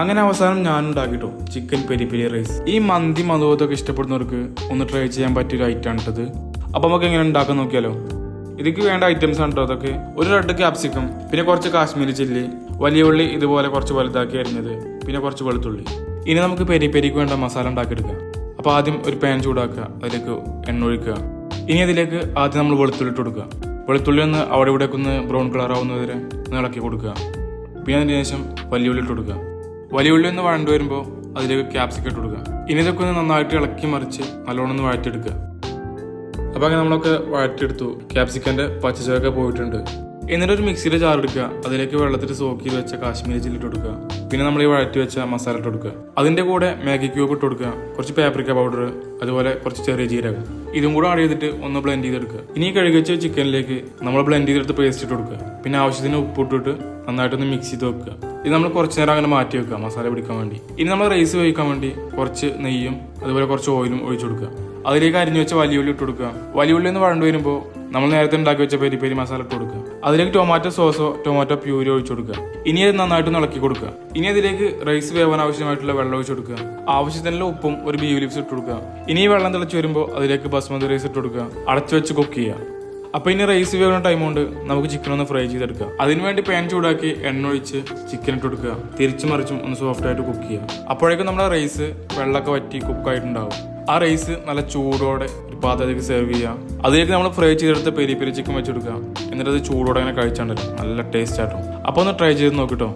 അങ്ങനെ അവസാനം ഞാൻ ഉണ്ടാക്കിട്ടോ ചിക്കൻ പെരി പെരി റൈസ് ഈ മന്തി മധുവത്തൊക്കെ ഇഷ്ടപ്പെടുന്നവർക്ക് ഒന്ന് ട്രൈ ചെയ്യാൻ പറ്റിയൊരു ഐറ്റം ആണ് ഇട്ടത്. അപ്പം നമുക്ക് എങ്ങനെ ഉണ്ടാക്കാൻ നോക്കിയാലോ? ഇതിക്ക് വേണ്ട ഐറ്റംസ് ആണ് കേട്ടോ അതൊക്കെ. ഒരു റെഡ് ക്യാപ്സിക്കം പിന്നെ കുറച്ച് കാശ്മീരി ചില്ലി വലിയ ഉള്ളി ഇതുപോലെ കുറച്ച് വലുതാക്കി അരിഞ്ഞത് പിന്നെ കുറച്ച് വെളുത്തുള്ളി. ഇനി നമുക്ക് പെരി പെരിക്ക് വേണ്ട മസാല ഉണ്ടാക്കിയെടുക്കാം. അപ്പോൾ ആദ്യം ഒരു പാൻ ചൂടാക്കുക അതിലേക്ക് എണ്ണ ഒഴിക്കുക. ഇനി അതിലേക്ക് ആദ്യം നമ്മൾ വെളുത്തുള്ളി ഇട്ട് കൊടുക്കുക. വെളുത്തുള്ളി ഒന്ന് അവിടെ ഇവിടെ ഒന്ന് ബ്രൗൺ കളർ ആവുന്നതുവരെ ഒന്ന് ഇളക്കി കൊടുക്കുക. പിന്നെ അതിന് ശേഷം വലിയ ഉള്ളി ഇട്ട് കൊടുക്കുക. വലിയ ഉള്ളി ഒന്ന് വഴണ്ടു വരുമ്പോൾ അതിലേക്ക് ക്യാപ്സിക്കം ഇട്ട് കൊടുക്കുക. ഇനി ഇതൊക്കെ ഒന്ന് നന്നായിട്ട് ഇളക്കി മറിച്ച് നല്ലോണം ഒന്ന് വഴറ്റിയെടുക്കുക. അപ്പോൾ അങ്ങനെ നമ്മളൊക്കെ വഴറ്റിയെടുത്തു. ക്യാപ്സിക്കന്റെ പച്ചച്ചൊക്കെ പോയിട്ടുണ്ട്. എന്നിട്ട് ഒരു മിക്സിയുടെ ജാർ എടുക്കുക അതിലേക്ക് വെള്ളത്തിൽ സോക്ക് ചെയ്ത് വെച്ച കാശ്മീരി ചില്ലി ഇട്ട് കൊടുക്കുക. പിന്നെ നമ്മൾ ഈ വഴറ്റി വെച്ച മസാല ഇട്ട് കൊടുക്കുക. അതിന്റെ കൂടെ മാഗി ക്യൂബ് ഇട്ട് കൊടുക്കുക. കുറച്ച് പാപ്രിക്ക പൗഡർ അതുപോലെ കുറച്ച് ചെറിയ ജീരകം. ഇതും കൂടെ ആഡ് ചെയ്തിട്ട് ഒന്ന് ബ്ലെൻഡ് ചെയ്തെടുക്കുക. ഇനി കഴുകി വെച്ച ചിക്കനിലേക്ക് നമ്മൾ ബ്ലെൻഡ് ചെയ്തെടുത്ത് പേസ്റ്റ് ഇട്ട് കൊടുക്കുക. പിന്നെ ആവശ്യത്തിന് ഉപ്പ് ഇട്ടിട്ട് നന്നായിട്ടൊന്ന് മിക്സ് ചെയ്ത് വെക്കുക. ഇത് നമ്മൾ കുറച്ച് നേരം അങ്ങനെ മാറ്റി വെക്കുക. മസാല പിടിക്കാൻ വേണ്ടി. ഇനി നമ്മൾ റൈസ് വേവിക്കാൻ വേണ്ടി കുറച്ച് നെയ്യും അതുപോലെ കുറച്ച് ഓയിലും ഒഴിച്ചു കൊടുക്കുക. അതിലേക്ക് അരിഞ്ഞു വെച്ച വലിയ ഉള്ളി ഇട്ട് കൊടുക്കുക. വലിയ ഉള്ളി ഒന്ന് വഴണ്ടു വരുമ്പോൾ നമ്മൾ നേരത്തെ ഉണ്ടാക്കി വെച്ച പെരി പെരി മസാല ഇട്ട് കൊടുക്കുക. അതിലേക്ക് ടൊമാറ്റോ സോസോ ടൊമാറ്റോ പ്യൂരി ഒഴിച്ചു കൊടുക്കുക. ഇനി അത് നന്നായിട്ട് ഇളക്കി കൊടുക്കുക. ഇനി അതിലേക്ക് റൈസ് വേവാൻ ആവശ്യമായിട്ടുള്ള വെള്ളം ഒഴിച്ചു കൊടുക്കുക. ആവശ്യത്തിനുള്ള ഉപ്പും ഒരു ബീവ് ലീവ്സ് ഇട്ട് കൊടുക്കുക. ഇനി വെള്ളം തിളച്ച് വരുമ്പോൾ അതിലേക്ക് ബസ്മതി റൈസ് ഇട്ട് കൊടുക്കുക. അടച്ചു വെച്ച് കുക്ക് ചെയ്യുക. അപ്പൊ ഇനി റൈസ് വേവുന്ന ടൈം കൊണ്ട് നമുക്ക് ചിക്കൻ ഒന്ന് ഫ്രൈ ചെയ്തെടുക്കാം. അതിനുവേണ്ടി പാൻ ചൂടാക്കി എണ്ണ ഒഴിച്ച് ചിക്കൻ ഇട്ട് കൊടുക്കുക. തിരിച്ചു മറിച്ചും ഒന്ന് സോഫ്റ്റ് ആയിട്ട് കുക്ക് ചെയ്യുക. അപ്പോഴേക്കും നമ്മുടെ റൈസ് വെള്ളമൊക്കെ വറ്റി കുക്കായിട്ടുണ്ടാവും ആ റൈസ് നല്ല ചൂടോടെ ഒരു പാത്രത്തിലേക്ക് സെർവ് ചെയ്യുക. അതിലേക്ക് നമ്മൾ ഫ്രൈ ചെയ്തെടുത്ത് പെരി പെരി ചിക്കൻ വെച്ചെടുക്കുക എന്നിട്ട് അത് ചൂടോടെ അങ്ങനെ കഴിച്ചാണ്ടല്ലോ നല്ല ടേസ്റ്റ് ആട്ടോ. അപ്പോൾ ഒന്ന് ട്രൈ ചെയ്ത് നോക്കിട്ടോ